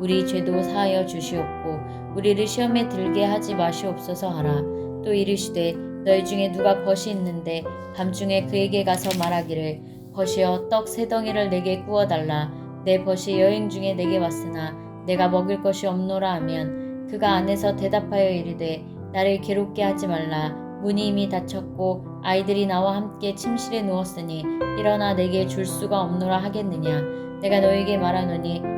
우리 죄도 사하여 주시옵고 우리를 시험에 들게 하지 마시옵소서 하라. 또 이르시되 너희 중에 누가 벗이 있는데 밤중에 그에게 가서 말하기를 벗이여 떡 세 덩이를 내게 구워 달라. 내 벗이 여행 중에 내게 왔으나 내가 먹을 것이 없노라 하면 그가 안에서 대답하여 이르되 나를 괴롭게 하지 말라. 문이 이미 닫혔고 아이들이 나와 함께 침실에 누웠으니 일어나 내게 줄 수가 없노라 하겠느냐. 내가 너에게 말하노니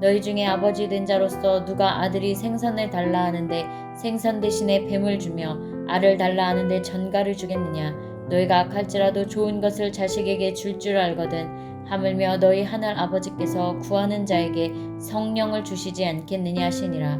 너희 중에 아버지 된 자로서 누가 아들이 생선을 달라 하는데 생선 대신에 뱀을 주며 알을 달라 하는데 전갈을 주겠느냐? 너희가 악할지라도 좋은 것을 자식에게 줄줄 알거든. 하물며 너희 하늘 아버지께서 구하는 자에게 성령을 주시지 않겠느냐 하시니라.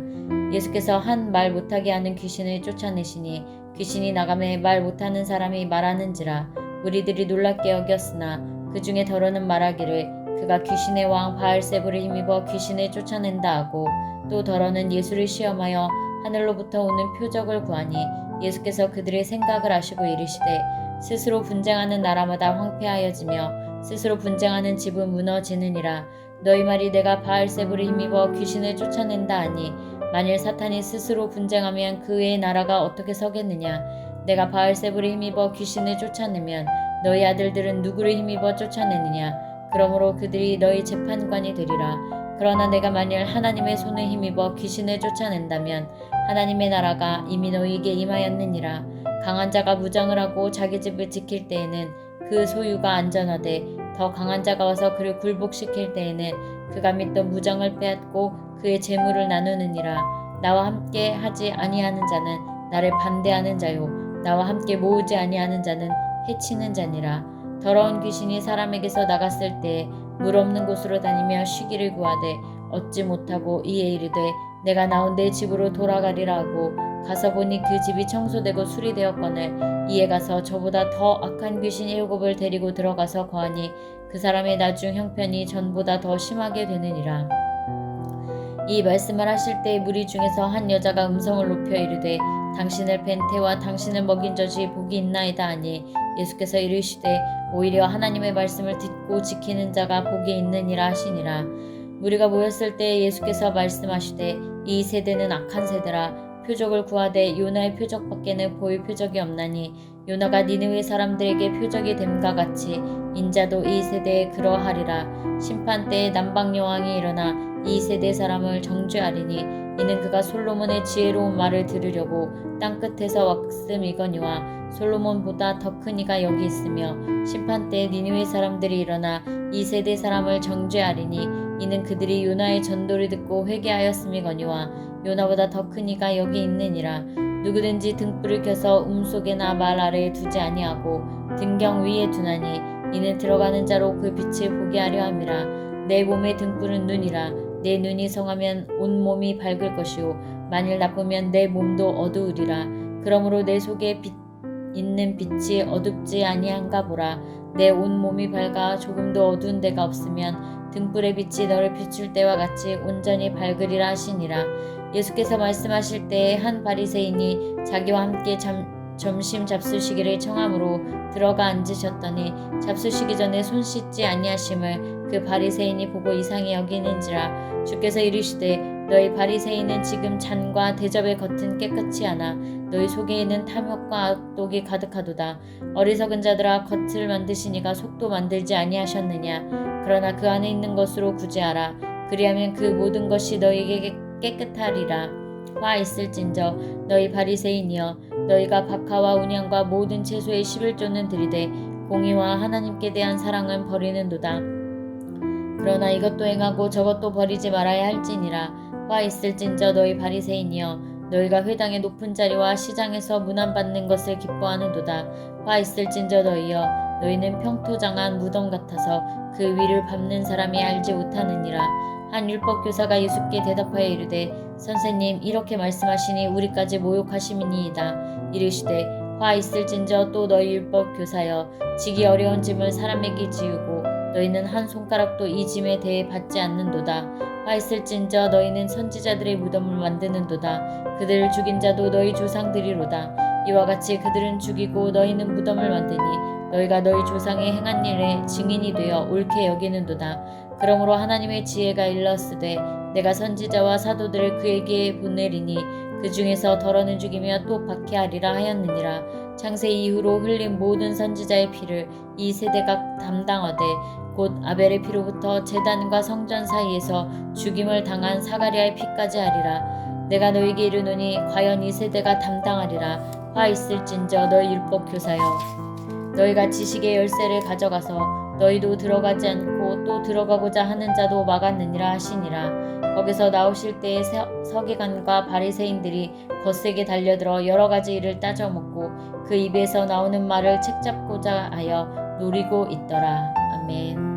예수께서 한 말 못하게 하는 귀신을 쫓아내시니 귀신이 나감에 말 못하는 사람이 말하는지라. 우리들이 놀랍게 여겼으나 그 중에 더러는 말하기를 그가 귀신의 왕 바알세부를 힘입어 귀신을 쫓아낸다 하고 또 더러는 예수를 시험하여 하늘로부터 오는 표적을 구하니 예수께서 그들의 생각을 아시고 이르시되 스스로 분쟁하는 나라마다 황폐하여지며 스스로 분쟁하는 집은 무너지느니라. 너희 말이 내가 바알세부를 힘입어 귀신을 쫓아낸다 하니 만일 사탄이 스스로 분쟁하면 그의 나라가 어떻게 서겠느냐? 내가 바알세부를 힘입어 귀신을 쫓아내면 너희 아들들은 누구를 힘입어 쫓아내느냐 그러므로 그들이 너희 재판관이 되리라. 그러나 내가 만일 하나님의 손에 힘입어 귀신을 쫓아낸다면 하나님의 나라가 이미 너희에게 임하였느니라. 강한 자가 무장을 하고 자기 집을 지킬 때에는 그 소유가 안전하되 더 강한 자가 와서 그를 굴복시킬 때에는 그가 믿던 무장을 빼앗고 그의 재물을 나누느니라. 나와 함께 하지 아니하는 자는 나를 반대하는 자요. 나와 함께 모으지 아니하는 자는 해치는 자니라 더러운 귀신이 사람에게서 나갔을 때 물 없는 곳으로 다니며 쉬기를 구하되 얻지 못하고 이에 이르되 내가 나온 내 집으로 돌아가리라 하고 가서 보니 그 집이 청소되고 수리되었거늘 이에 가서 저보다 더 악한 귀신 일곱을 데리고 들어가서 거하니 그 사람의 나중 형편이 전보다 더 심하게 되느니라. 이 말씀을 하실 때 무리 중에서 한 여자가 음성을 높여 이르되 당신을 벤 태와 당신을 먹인 젖이 복이 있나이다 하니 예수께서 이르시되 오히려 하나님의 말씀을 듣고 지키는 자가 복이 있느니라 하시니라. 무리가 모였을 때 예수께서 말씀하시되 이 세대는 악한 세대라 표적을 구하되 요나의 표적밖에는 보일 표적이 없나니 요나가 니느웨 사람들에게 표적이 됨과 같이 인자도 이 세대에 그러하리라. 심판 때에 남방 여왕이 일어나 이 세대 사람을 정죄하리니 이는 그가 솔로몬의 지혜로운 말을 들으려고 땅 끝에서 왔음 이거니와 솔로몬보다 더 큰 이가 여기 있으며 심판 때에 니느웨 사람들이 일어나 이 세대 사람을 정죄하리니 이는 그들이 요나의 전도를 듣고 회개하였음이거니와 요나보다 더 큰 이가 여기 있느니라. 누구든지 등불을 켜서 움속에나 말 아래에 두지 아니하고 등경 위에 두나니 이는 들어가는 자로 그 빛을 보게 하려 함이라. 내 몸의 등불은 눈이라. 내 눈이 성하면 온 몸이 밝을 것이요. 만일 나쁘면 내 몸도 어두우리라. 그러므로 내 속에 빛 있는 빛이 어둡지 아니한가 보라. 내 온 몸이 밝아 조금도 어두운 데가 없으면 등불의 빛이 너를 비출 때와 같이 온전히 밝으리라 하시니라. 예수께서 말씀하실 때에 한 바리새인이 자기와 함께 잠, 점심 잡수시기를 청함으로 들어가 앉으셨더니 잡수시기 전에 손 씻지 아니하심을 그 바리새인이 보고 이상히 여기는지라 주께서 이르시되 너희 바리새인은 지금 잔과 대접의 겉은 깨끗이 하나 너희 속에 있는 탐욕과 악독이 가득하도다. 어리석은 자들아 겉을 만드시니가 속도 만들지 아니하셨느냐? 그러나 그 안에 있는 것으로 구제하라. 그리하면 그 모든 것이 너희에게 깨끗하리라. 화 있을진저 너희 바리새인이여 너희가 박하와 운양과 모든 채소의 11조는 들이되 공의와 하나님께 대한 사랑은 버리는도다. 그러나 이것도 행하고 저것도 버리지 말아야 할지니라 화 있을진저 너희 바리새인이여 너희가 회당의 높은 자리와 시장에서 문안받는 것을 기뻐하는도다. 화 있을진저 너희여 너희는 평토장한 무덤 같아서 그 위를 밟는 사람이 알지 못하느니라. 한 율법 교사가 예수께 대답하여 이르되 선생님 이렇게 말씀하시니 우리까지 모욕하심이니이다. 이르시되 화 있을진저 또 너희 율법 교사여 지기 어려운 짐을 사람에게 지우고 너희는 한 손가락도 이 짐에 대해 받지 않는도다. 화 있을진저 너희는 선지자들의 무덤을 만드는도다. 그들을 죽인 자도 너희 조상들이로다. 이와 같이 그들은 죽이고 너희는 무덤을 만드니 너희가 너희 조상의 행한 일에 증인이 되어 옳게 여기는도다. 그러므로 하나님의 지혜가 일렀으되 내가 선지자와 사도들을 그에게 보내리니 그 중에서 덜어는 죽이며 또 박해하리라 하였느니라. 창세 이후로 흘린 모든 선지자의 피를 이 세대가 담당하되 곧 아벨의 피로부터 제단과 성전 사이에서 죽임을 당한 사가리아의 피까지 하리라. 내가 너에게 이르노니 과연 이 세대가 담당하리라. 화 있을진저 너희 율법 교사여. 너희가 지식의 열쇠를 가져가서 너희도 들어가지 않고 또 들어가고자 하는 자도 막았느니라 하시니라. 거기서 나오실 때에 서- 서기관과 바리새인들이 거세게 달려들어 여러 가지 일을 따져 먹고 그 입에서 나오는 말을 책잡고자 하여 노리고 있더라 아멘